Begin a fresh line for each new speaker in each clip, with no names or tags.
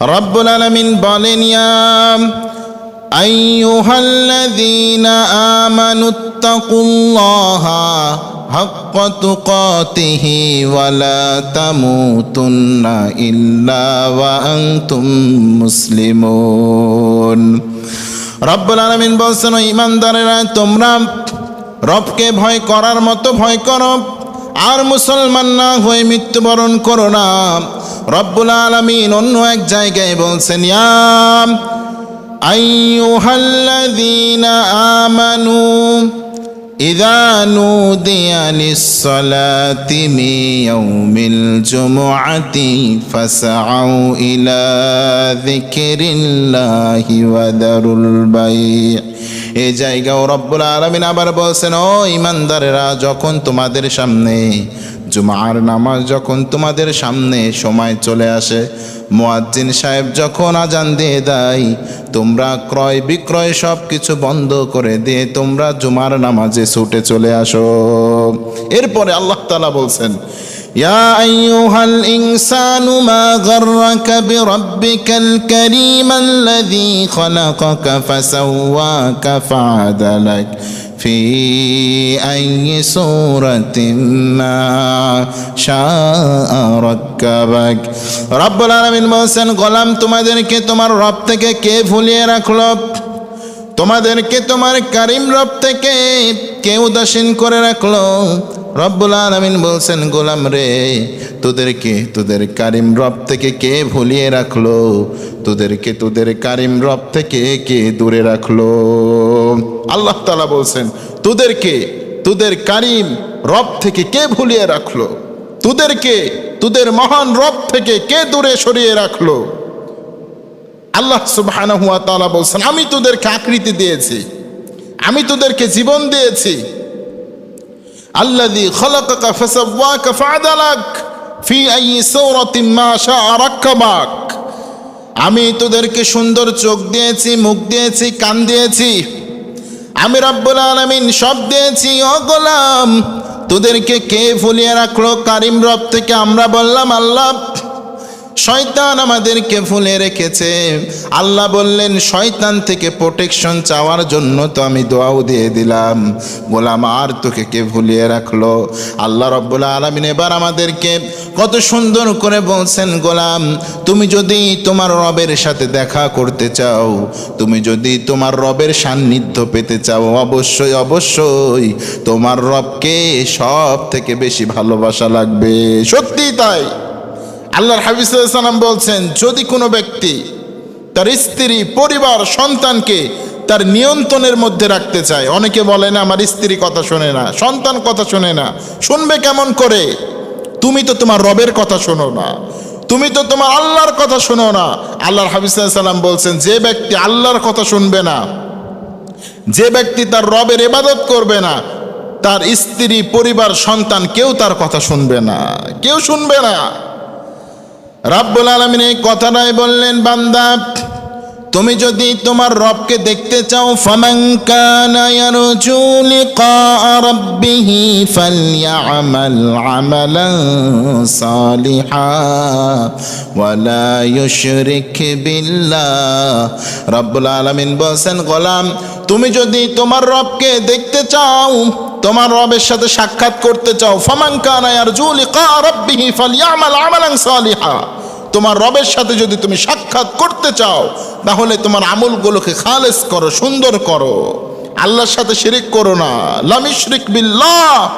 রব্বুল আলমিন বলেন আইয়ুহাল্লাযীনা তামুতুন্না রব্বুল আলামিন বলছেন ঈমানদারেরা, তোমরা রবকে ভয় করার মতো ভয় করো। আর মুসলমান না হয়ে মৃত্যুবরণ করো না। রব্বুল আলমিন অন্য এক জায়গায় বলছেন ইয়াম আইয়ুহাল্লাযীনা আমানু ইযা নুদিয়া লিস-সালাতি মিন ইয়াউমিল জুমুআতি ফাসআউ ইলা যিকরিল্লাহি ওয়া দারুল বাই' এই জায়গাও রব্বুল আলমিন আবার বলছেন, ও ইমানদারেরা যখন তোমাদের সামনে জুমার নামাজ যখন তোমাদের সামনে সময় চলে আসে, মোয়াজ্জিন সাহেব যখন আজান দিয়ে দেয়, তোমরা ক্রয় বিক্রয় সব কিছু বন্ধ করে দিয়ে তোমরা জুমার নামাজে ছুটে চলে আসো। এরপরে আল্লাহ তালা বলছেন يا أيها الإنسان ما غرك بربك الكريم الذي خلقك فسواك فعدلك في أي سورة ما شاء ركبك رب العالمين বলছেন গোলাম তোমাদেরকে তোমার রব থেকে কে ভুলিয়ে রাখলো তোমাদেরকে তোমার কারিম রব থেকে কে উদাসীন করে রাখলো রব্বুল আলমিন বলছেন, গোলাম রে, তোদেরকে, তোদের কারিম রব থেকে কে ভুলিয়ে রাখল? তোদেরকে, তোদের কারিম রব থেকে কে দূরে রাখল? আল্লাহ তালা বলছেন, তোদেরকে, তোদের কারিম রব থেকে কে ভুলিয়ে রাখল? তোদেরকে, তোদের মহান রব থেকে কে দূরে সরিয়ে রাখল? আল্লাহ তাআলা বলছেন, আমি তোদেরকে আকৃতি দিয়েছি, আমি তোদেরকে জীবন দিয়েছি আল্লাযী খলাকাকা ফি আইয়ি সূরাতিন মা আমি তোদেরকে সুন্দর চোখ দিয়েছি, মুখ দিয়েছি, কান দিয়েছি। আমি রব্বুল আলামিন সব দিয়েছি, ও গোলাম। তোদেরকে কে ফুলিয়ে রাখল? কারিম রব থেকে আমরা বললাম, আল্লাহ শয়তান আমাদেরকে ফুলে রেখেছে। আল্লাহ বললেন, শয়তান থেকে প্রোটেকশন চাওয়ার জন্য তো আমি দোয়াও দিয়ে দিলাম। গোলাম আর তোকে কে ভুলিয়ে রাখল? আল্লাহ রব্বুল আলমিন এবার আমাদেরকে কত সুন্দর করে বলছেন, গোলাম, তুমি যদি তোমার রবের সাথে দেখা করতে চাও, তুমি যদি তোমার রবের সান্নিধ্য পেতে চাও, অবশ্যই অবশ্যই তোমার রবকে সব থেকে বেশি ভালোবাসা লাগবে। সত্যি তাই। আল্লাহর হাবিসাল্লাম বলছেন, যদি কোনো ব্যক্তি তার স্ত্রী, পরিবার, সন্তানকে তার নিয়ন্ত্রণের মধ্যে রাখতে চায়, অনেকে বলে, না, আমার স্ত্রী কথা শোনে না, সন্তান কথা শোনে না, শুনবে কেমন করে? তুমি তো তোমার রবের কথা শোনো না, তুমি তো তোমার আল্লাহর কথা শোনো না। আল্লাহর হাবিসাল্লাম বলছেন, যে ব্যক্তি আল্লাহর কথা শুনবে না, যে ব্যক্তি তার রবের এবাদত করবে না, তার স্ত্রী, পরিবার, সন্তান কেউ তার কথা শুনবে না, কেউ শুনবে না। রাব্বুল আলমিন এই কথাটাই বললেন, বান্দা, তুমি যদি তোমার রবকে দেখতে চাও, ফামান কানা সালিহা রাব্বুল আলামিন বলেন গোলাম, তুমি যদি তোমার রবকে দেখতে চাও তোমার রবের সাথে সাক্ষাৎ করতে চাও। সালিহা। তোমার রবের সাথে যদি তুমি সাক্ষাৎ করতে চাও, তাহলে তোমার আমলগুলোকে খালেস করো, সুন্দর করো। আল্লাহর সাথে শিরিক করো না। লামিশরিক বিল্লাহ।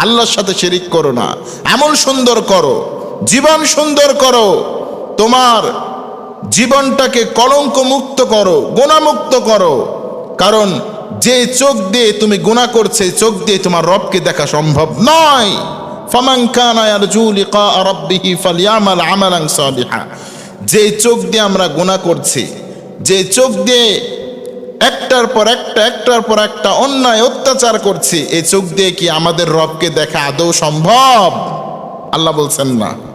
আল্লাহর সাথে শিরিক করো না। আমল সুন্দর করো। জীবন সুন্দর করো। তোমার জীবনটাকে কলঙ্ক মুক্ত করো, গুণামুক্ত করো। কারণ যে চোখ দিয়ে তুমি গুণা করছে চোখ দিয়ে তোমার রবকে দেখা সম্ভব নয়। যে চোখ দিয়ে আমরা গুনাহ করছি, যে চোখ দিয়ে একটার পর একটা, একটার পর একটা অন্যায় অত্যাচার করছি, এই চোখ দিয়ে কি আমাদের রবকে দেখা আদৌ সম্ভব? আল্লাহ বলছেন না।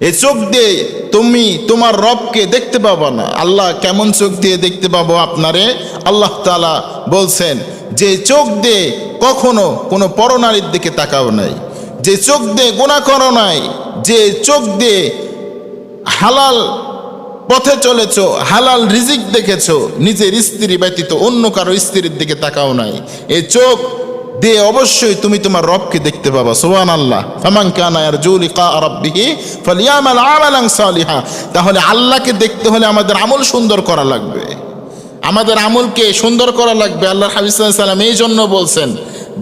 এই চোখ দিয়ে তুমি তোমার রবকে দেখতে পাবো না। আল্লাহ কেমন চোখ দিয়ে দেখতে পাবো আপনারে? আল্লাহ তাআলা বলছেন, যে চোখ দিয়ে কখনো কোনো পরনারীর দিকে তাকাও নাই। যে চোখ দিয়ে গোনা করো নাই, যে চোখ দিয়ে হালাল পথে চলেছ, হালাল রিজিক দেখেছ, নিজের স্ত্রী ব্যতীত অন্য কারও স্ত্রীর দিকে তাকাও নাই। এ চোখ দিয়ে অবশ্যই তুমি তোমার রবকে দেখতে পাবা সুবহান আল্লাহ ফামান কানা ইয়ারজু লিকা রাব্বিহি ফালিয়ামাল আমালান সালিহা। তাহলে আল্লাহকে দেখতে হলে আমাদের আমল সুন্দর করা লাগবে। আমাদের আমলকে সুন্দর করা লাগবে আল্লাহ হাবিজ সাল্লাম এই জন্য বলছেন,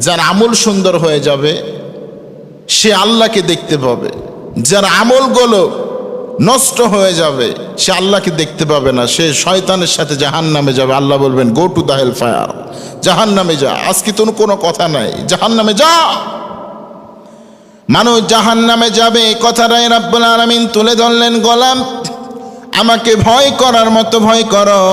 যার আমল সুন্দর হয়ে যাবে, সে আল্লাহকে দেখতে পাবে। যার আমলগুলো নষ্ট হয়ে যাবে। সে আল্লাহকে দেখতে পাবে না। সে শয়তানের সাথে জাহান নামে যাবে। আল্লাহ বলবেন go to the hell fire জাহান নামে যা। আজকে তো কোনো কথা নাই। জাহান নামে যা। মানুষ জাহান নামে যাবে। এই কথাটাই রাব্বুল আলামিন তুলে ধরলেন গোলাম। আমাকে ভয় করার মতো ভয় করো।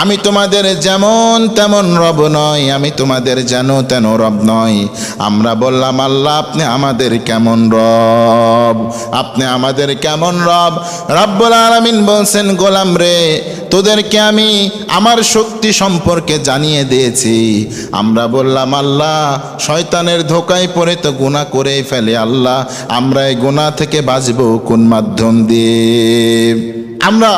আমি তোমাদের যেমন তেমন রব নয় আমি তোমাদের যেন তেন রব নয় আমরা বললাম, আল্লাহ, আপনি আমাদের কেমন রব? আপনি আমাদের কেমন রব? রব্বুল আলামিন বলছেন, গোলাম রে, তোদেরকে আমি আমার শক্তি সম্পর্কে জানিয়ে দিয়েছি। আমরা বললাম, আল্লাহ, শয়তানের ধোকায় পড়ে তো গুণা করেই ফেলে, আল্লাহ, আমরা এই গুণা থেকে বাঁচবো কোন মাধ্যম দিয়ে? আমরা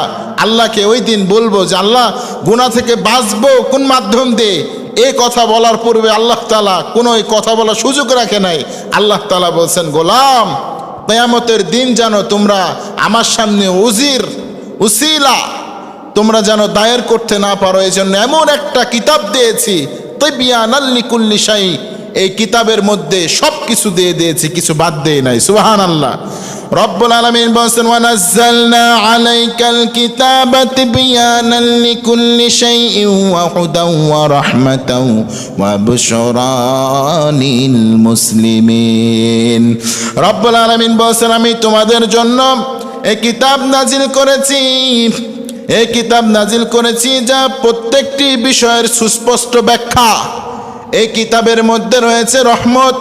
আল্লাহকে ওই দিন বলব যে আল্লাহ গুণা থেকে বাঁচবো কোন মাধ্যম দিয়ে? এই কথা বলার পূর্বে আল্লাহ তালা কোনো কথা বলার সুযোগ রাখে নাই। আল্লাহ তালা বলছেন, গোলাম, কেয়ামতের দিন যেন তোমরা আমার সামনে উজির, উসিলা, তোমরা যেন দায়ের করতে না পারো। এই জন্য এমন একটা কিতাব দিয়েছি তৈবিয়ান আল্লি কুল্লি শাই এই কিতাবের মধ্যে সব কিছু দিয়ে দিয়েছি, কিছু বাদ দিয়ে নাই। সুবাহান আল্লাহ রব্বুল আলামিন বলেন ওয়ানাজ্জালনা আলাইকাল কিতাবা তিবয়ানান লিকুল্লি শাইইন ওয়া হুদান ওয়া রাহমাতান ওয়া বুশরা লিল মুসলিমিন। রব্বুল আলামিন বলেন আমি তোমাদের জন্য এই কিতাব নাজিল করেছি। এই কিতাব নাজিল করেছি যা প্রত্যেকটি বিষয়ের সুস্পষ্ট ব্যাখ্যা। এই কিতাবের মধ্যে রয়েছে রহমত।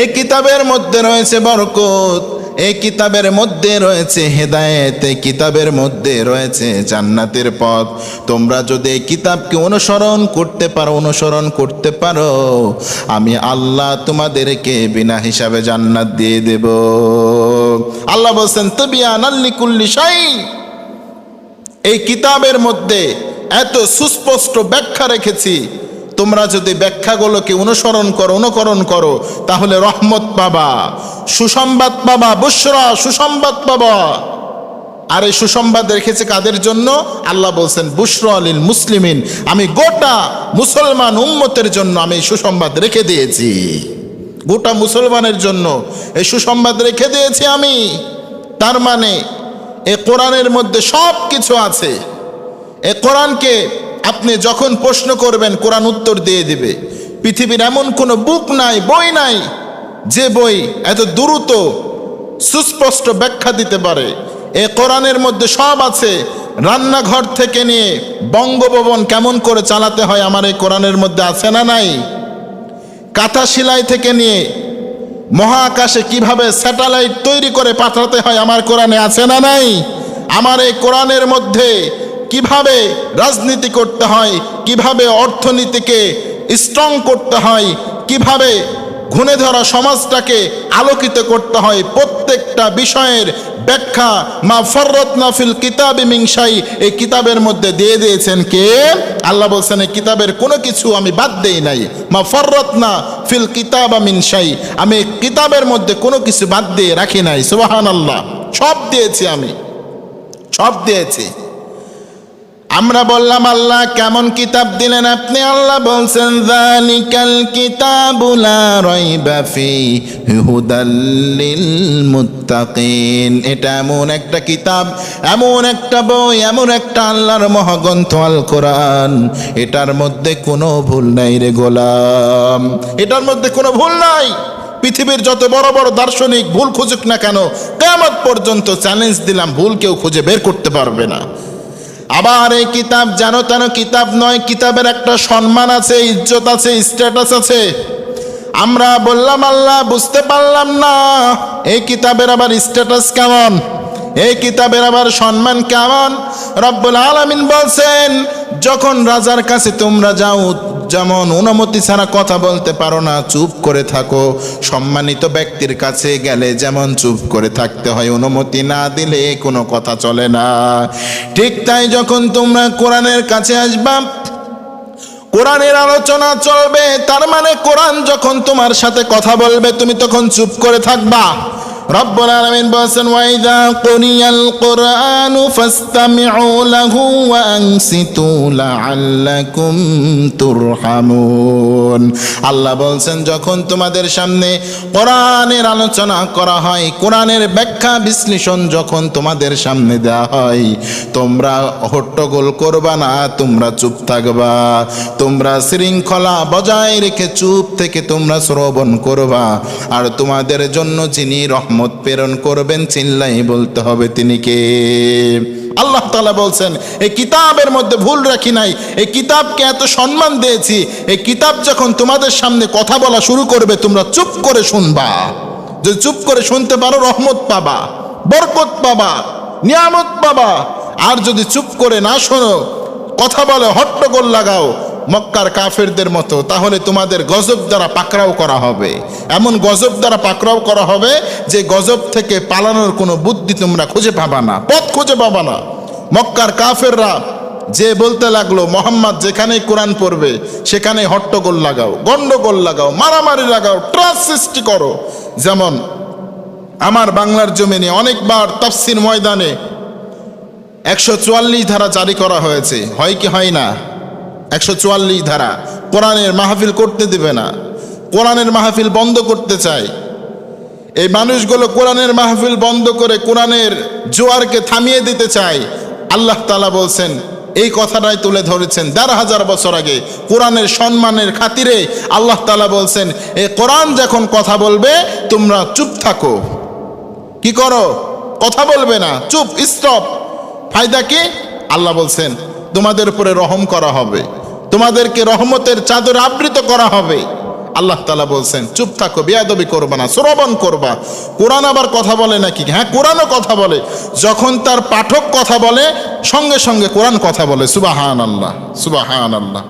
এই কিতাবের মধ্যে রয়েছে বরকত। এই কিতাবের মধ্যে রয়েছে হেদায়েত, এই কিতাবের মধ্যে রয়েছে জান্নাতের পথ। তোমরা যদি এই কিতাবকে অনুসরণ করতে পারো, অনুসরণ করতে পারো, আমি আল্লাহ তোমাদেরকে বিনা হিসাবে জান্নাত দিয়ে দেব। আল্লাহ বলছেন, তবিয়ান আল্লিকুল্লি শাই এই কিতাবের মধ্যে এত সুস্পষ্ট ব্যাখ্যা রেখেছি। তোমরা যদি ব্যাখ্যাগুলোকে অনুসরণ করো, অনুকরণ করো, তাহলে রহমত পাবা। সুসংবাদ পাবা বুসরা সুসংবাদ পাবা। আর এই সুসংবাদ রেখেছে কাদের জন্য? আল্লাহ বলছেন বুসর আলীল মুসলিমিন, আমি গোটা মুসলমান উম্মতের জন্য আমি এই সুসংবাদ রেখে দিয়েছি। গোটা মুসলমানের জন্য এই সুসংবাদ রেখে দিয়েছি আমি। তার মানে এ কোরআনের মধ্যে সব কিছু আছে। এ কোরআনকে আপনি যখন প্রশ্ন করবেন, কোরআন উত্তর দিয়ে দিবে। পৃথিবীর এমন কোনো বুক নাই, বই নাই, যে বই এত দ্রুত, সুস্পষ্ট ব্যাখ্যা দিতে পারে। এ কোরআনের মধ্যে সব আছে। রান্নাঘর থেকে নিয়ে বঙ্গভবন কেমন করে চালাতে হয়, আমার এই কোরআনের মধ্যে আছে না নাই? কাঁথা সেলাই থেকে নিয়ে মহাকাশে কীভাবে স্যাটেলাইট তৈরি করে পাঠাতে হয়, আমার কোরআনে আছে না নাই? আমার এই কোরআনের মধ্যে কীভাবে রাজনীতি করতে হয়, কীভাবে অর্থনীতিকে স্ট্রং করতে হয়, কীভাবে ঘুণে ধরা সমাজটাকে আলোকিত করতে হয়, প্রত্যেকটা বিষয়ের ব্যাখ্যা মা ফররত নাফিল কিতাবে মিংসাই এই কিতাবের মধ্যে দিয়ে দিয়েছেন কে? আল্লাহ বলছেন, এই কিতাবের কোনো কিছু আমি বাদ দেই নাই। মা ফররত না ফিল কিতাবা মিনসাই আমি কিতাবের মধ্যে কোনো কিছু বাদ দিয়ে রাখি নাই। সুবাহান আল্লাহ সব দিয়েছি আমি। সব দিয়েছি। আমরা বললাম, আল্লাহ, কেমন কিতাব দিলেন আপনি? আল্লাহ বলছেন যালিকাল কিতাবুলা রাইবা ফি হুদাল্লিল মুত্তাকিন এটা এমন একটা কিতাব, এমন একটা বই, এমন একটা আল্লাহর মহাগ্রন্থ, আল কোরআন। এটার মধ্যে কোনো ভুল নাই রে গোলাম। এটার মধ্যে কোনো ভুল নাই। পৃথিবীর যত বড় বড় দার্শনিক, ভুল খুঁজুক না কেন কেমন পর্যন্ত চ্যালেঞ্জ দিলাম, ভুল কেউ খুঁজে বের করতে পারবে না। আবার এই কিতাব যেন তেন কিতাব নয়, কিতাবের একটা সম্মান আছে, ইজ্জত আছে স্ট্যাটাস আছে। আমরা বললাম, আল্লাহ, বুঝতে পারলাম না, এই কিতাবের আবার স্ট্যাটাস কেমন? এই কিতাবের আবার সম্মান কেমন? রব্বুল আলমিন বলছেন, যখন রাজার কাছে তোমরা যাও যেমন অনুমতি ছাড়া কথা বলতে পারো না, চুপ করে থাকো। সম্মানিত ব্যক্তির কাছে গেলে যেমন চুপ করে থাকতে হয়, অনুমতি না দিলে কোনো কথা চলে না। ঠিক তাই যখন তোমরা কোরআনের কাছে আসবা, কোরআনের আলোচনা চলবে, তার মানে কোরআন যখন তোমার সাথে কথা বলবে, তুমি তখন চুপ করে থাকবা। রব্বুল আলামিন বলেন ওয়াইদা কুরিয়াল কুরআনু ফাসতামিউ লাহু ওয়া আনসিতু লাআল্লাকুম তুরহামুন। আল্লাহ বলছেন, যখন তোমাদের সামনে কোরআনের আলোচনা করা হয়, কোরআনের ব্যাখ্যা বিশ্লেষণ যখন তোমাদের সামনে দেওয়া হয়, তোমরা হট্টগোল করবা না, তোমরা চুপ থাকবা। তোমরা শৃঙ্খলা বজায় রেখে চুপ থেকে তোমরা শ্রবণ করবা। আর তোমাদের জন্য যিনি রহমত প্রেরণ করবেন, চিল্লাই বলতে হবে তিনি কে? আল্লাহ তালা বলছেন এই কিতাবের মধ্যে ভুল রাখি নাই এই কিতাবকে এত সম্মান দিয়েছি এই কিতাব যখন তোমাদের সামনে কথা বলা শুরু করবে, তোমরা চুপ করে শুনবা। যদি চুপ করে শুনতে পারো, রহমত পাবা, বরকত পাবা, নিয়ামত পাবা। আর যদি চুপ করে না শোনো, কথা বলে হট্টগোল লাগাও মক্কার কাফেরদের মতো, তাহলে তোমাদের গজব দ্বারা পাকড়াও করা হবে। এমন গজব দ্বারা পাকড়াও করা হবে যে গজব থেকে পালানোর কোনো বুদ্ধি তোমরা খুঁজে পাবা না, পথ খুঁজে পাবা না। মক্কার কাফেররা যে বলতে লাগল, মোহাম্মদ, যেখানেই কোরআন পড়বে সেখানে হট্টগোল লাগাও, গন্ডগোল লাগাও, মারামারি লাগাও ট্রাস সৃষ্টি করো। যেমন আমার বাংলার জমিনে অনেকবার তাফসির ময়দানে একশো চুয়াল্লিশ ধারা জারি করা হয়েছে। হয় কি হয় না? একশো চুয়াল্লিশ ধারা। কোরআনের মাহফিল করতে দেবে না। কোরআনের মাহফিল বন্ধ করতে চায়। এই মানুষগুলো কোরআনের মাহফিল বন্ধ করে কোরআনের জোয়ারকে থামিয়ে দিতে চায়। আল্লাহ তালা বলছেন, এই কথাটাই তুলে ধরেছেন দেড় হাজার বছর আগে। কোরআনের সম্মানের খাতিরে আল্লাহ তালা বলছেন, এ কোরআন যখন কথা বলবে, তোমরা চুপ থাকো। কি করো? কথা বলবে না। চুপ স্টপ ফায়দা কি? আল্লাহ বলছেন, তোমাদের উপরে রহম করা হবে। তোমাদেরকে রহমতের চাদর আবৃত করা হবে। আল্লাহ তালা বলছেন, চুপ থাকো, বেয়াদবি করবা না, শ্রবণ করবা। কোরআন আবার কথা বলে নাকি? হ্যাঁ কোরআনও কথা বলে। যখন তার পাঠক কথা বলে, সঙ্গে সঙ্গে কোরআন কথা বলে। সুবাহান আল্লাহ সুবাহান আল্লাহ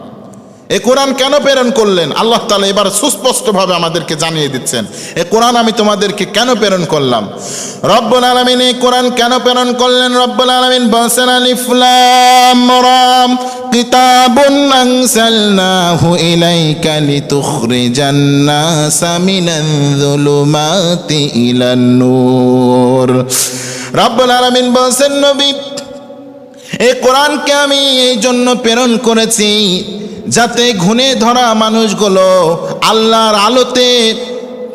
এ কোরআন কেন প্রেরণ করলেন? আল্লাহ তালা এবার সুস্পষ্টভাবে আমাদেরকে জানিয়ে দিচ্ছেন, এ কোরআন আমি তোমাদেরকে কেন প্রেরণ করলাম? রব্বুল আলমিন এই কোরআন কেন প্রেরণ করলেন? রব্বুল আলমিন বলছেন আলিফলাম রাম, কিতাবুন আনসালনাহু ইলাইকা লিতুখরিজান নাসা মিনাল যুলুমাতি ইলান নূর। রব্বুল আলামিন বলছেন, নবী এই কোরআনকে আমি এই জন্য প্রেরণ করেছি যাতে ঘুণে ধরা মানুষগুলো আল্লাহর আলোতে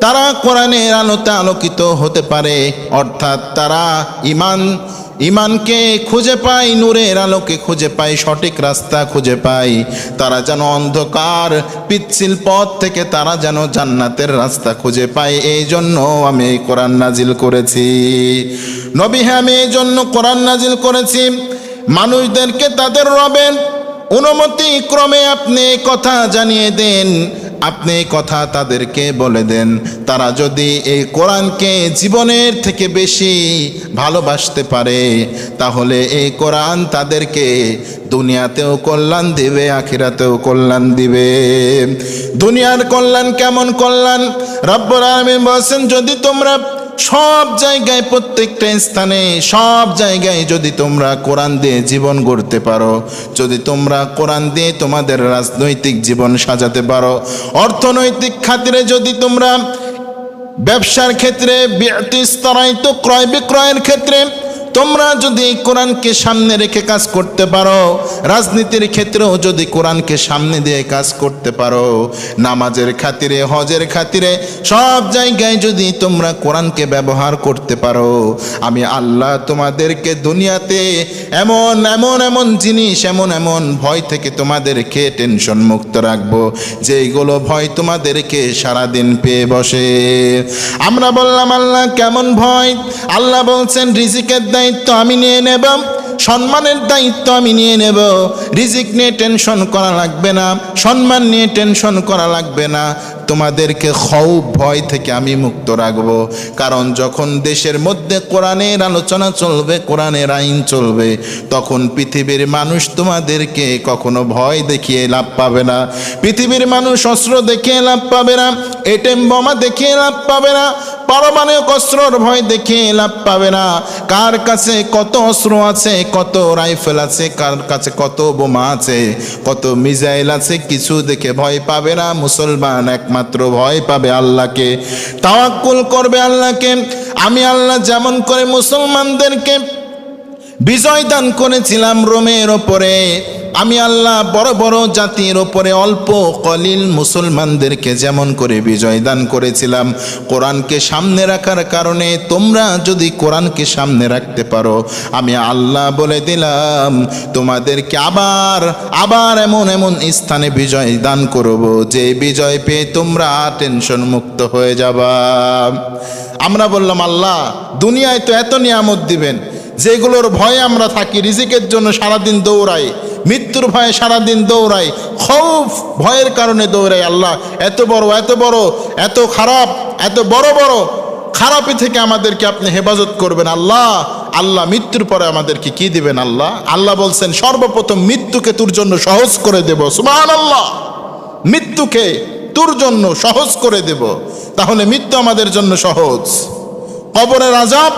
তারা কোরআনের আলোতে আলোকিত হতে পারে। অর্থাৎ তারা ইমান ইমানকে খুঁজে পায়, নূরের আলোকে খুঁজে পায়, সঠিক রাস্তা খুঁজে পায়। তারা যেন অন্ধকার, পিচ্ছিল পথ থেকে তারা যেন জান্নাতের রাস্তা খুঁজে পায়। এই জন্য আমি এই কোরআন নাজিল করেছি। নবী হ্যাঁ আমি এই জন্য কোরআন নাজিল করেছি। মানুষদেরকে তাদের রবেন অনুমতি ক্রমে আপনি কথা জানিয়ে দেন, আপনি কথা তাদেরকে বলে দেন। তারা যদি এই কোরআনকে জীবনের থেকে বেশি ভালোবাসতে পারে, তাহলে এই কোরআন তাদেরকে দুনিয়াতেও কল্যাণ দিবে, আখিরাতেও কল্যাণ দিবে। দুনিয়ার কল্যাণ কেমন কল্যাণ? রব্বর আলমিন বলছেন, যদি তোমরা সব জায়গায়, প্রত্যেকটা স্থানে, সব জায়গায় যদি তোমরা কোরআন দিয়ে জীবন গড়তে পারো, যদি তোমরা কোরআন দিয়ে তোমাদের রাজনৈতিক জীবন সাজাতে পারো, অর্থনৈতিক খাতিরে যদি তোমরা ব্যবসার ক্ষেত্রে ক্রয় বিক্রয়ের ক্ষেত্রে তোমরা যদি কোরআনকে সামনে রেখে কাজ করতে পারো, রাজনীতির ক্ষেত্রেও যদি কোরআনকে সামনে দিয়ে কাজ করতে পারো, নামাজের খাতিরে, হজের খাতিরে, সব জায়গায় যদি তোমরা কোরআনকে ব্যবহার করতে পারো, আমি আল্লাহ তোমাদেরকে দুনিয়াতে এমন এমন এমন জিনিস, এমন এমন ভয় থেকে তোমাদেরকে টেনশন মুক্ত রাখব, যেইগুলো ভয় তোমাদেরকে সারাদিন পেয়ে বসে। আমরা বললাম, আল্লাহ কেমন ভয়? আল্লাহ বলছেন, রিজিকের দায়িত্ব আমি নিয়ে নেব, সম্মানের দায়িত্ব আমি নিয়ে নেব। রিজিক নিয়ে টেনশন করা লাগবে না, সম্মান নিয়ে টেনশন করা লাগবে না। তোমাদেরকে খৌফ ভয় থেকে আমি মুক্ত রাখব। কারণ যখন দেশের মধ্যে কোরআনের আলোচনা চলবে, কোরআনের আইন চলবে, তখন পৃথিবীর মানুষ তোমাদেরকে কখনো ভয় দেখিয়ে লাভ পাবে না। পৃথিবীর মানুষ অস্ত্র দেখিয়ে লাভ পাবে না এটেম বোমা দেখিয়ে লাভ পাবে না পারমাণবিক অস্ত্রর ভয় দেখে লাভ পাবে না। কার কাছে কত অস্ত্র আছে, কত রাইফেল আছে, কার কাছে কত বোমা আছে, কত মিজাইল আছে, কিছু দেখে ভয় পাবে না। মুসলমান একমাত্র ভয় পাবে আল্লাহকে। তাওয়াক্কুল করবে আল্লাহকে। আমি আল্লাহ যেমন করে মুসলমানদেরকে বিজয় দান করেছিলাম রোমের ওপরে। আমি আল্লাহ বড় বড় জাতির ওপরে অল্প কলিল মুসলমানদেরকে যেমন করে বিজয় দান করেছিলাম কোরআনকে সামনে রাখার কারণে তোমরা যদি কোরআনকে সামনে রাখতে পারো, আমি আল্লাহ বলে দিলাম, তোমাদেরকে আবার আবার এমন এমন স্থানে বিজয় দান করব, যে বিজয় পেয়ে তোমরা টেনশন মুক্ত হয়ে যাবা। আমরা বললাম, আল্লাহ, দুনিয়ায় তো এত নিয়ামত দিবেন যেগুলোর ভয়ে আমরা থাকি, রিজিকের জন্য সারাদিন দৌড়াই, মৃত্যুর ভয়ে সারাদিন দৌড়াই, খৌফ ভয়ের কারণে দৌড়াই, আল্লাহ, এত বড় এত বড়, এত খারাপ, এত বড় বড়, খারাপি থেকে আমাদেরকে আপনি হেফাজত করবেন, আল্লাহ আল্লাহ মৃত্যুর পরে আমাদেরকে কি দিবেন, আল্লাহ? আল্লাহ বলছেন, সর্বপ্রথম মৃত্যুকে তোর জন্য সহজ করে দেব সুমান আল্লাহ মৃত্যুকে তোর জন্য সহজ করে দেব, তাহলে মৃত্যু আমাদের জন্য সহজ। কবরের আজাব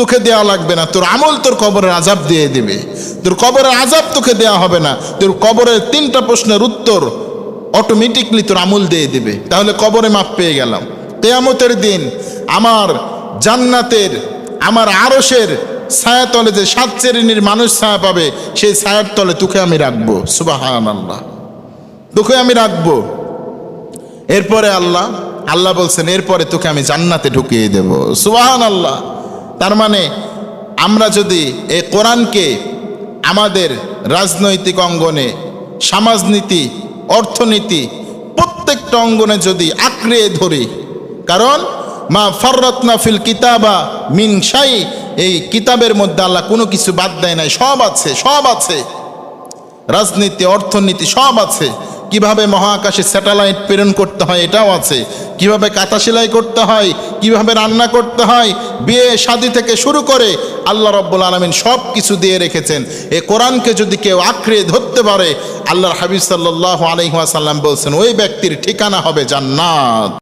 তোকে দেওয়া লাগবে না। তোর আমল তোর কবরের আজাব দিয়ে দিবে। তোর কবরের আজাব তোকে দেওয়া হবে না। তোর কবরের তিনটা প্রশ্নের উত্তর অটোমেটিকলি তোর আমল দিয়ে দিবে। তাহলে কবরে মাপ পেয়ে গেলাম। তেয়ামতের দিন আমার জান্নাতের, আমার আরসের ছায়া তলে যে সাত শ্রেণির মানুষ ছায়া পাবে, সেই ছায়ার তলে তোকে আমি রাখব। সুবাহান আল্লাহ তোকে আমি রাখব। এরপরে আল্লাহ আল্লাহ বলছেন, এরপরে তোকে আমি জান্নাতে ঢুকিয়ে দেব। সুবাহান আল্লাহ তার মানে আমরা যদি এই কোরআনকে আমাদের রাজনৈতিক অঙ্গনে, সমাজনীতি, অর্থনীতি প্রত্যেকটা অঙ্গনে যদি আঁকড়ে ধরি, কারণ মা ফররত্না ফিল কিতাবা মিন শাই, এই কিতাবের মধ্যে আল্লাহ কোনো কিছু বাদ দেয় নাই, সব আছে সব আছে। রাজনীতি, অর্থনীতি সব আছে। কীভাবে মহাকাশে স্যাটেলাইট প্রেরণ করতে হয় এটাও আছে। কীভাবে কাঁথা সেলাই করতে হয়, কীভাবে রান্না করতে হয়, বিয়ে, শাদি থেকে শুরু করে আল্লাহ রব্বুল আলমিন সব কিছু দিয়ে রেখেছেন। এ কোরআনকে যদি কেউ আঁকড়ে ধরতে পারে, আল্লাহর হাবিব সাল্লাহ আলহিহাসাল্লাম বলছেন, ওই ব্যক্তির ঠিকানা হবে জান্নাত।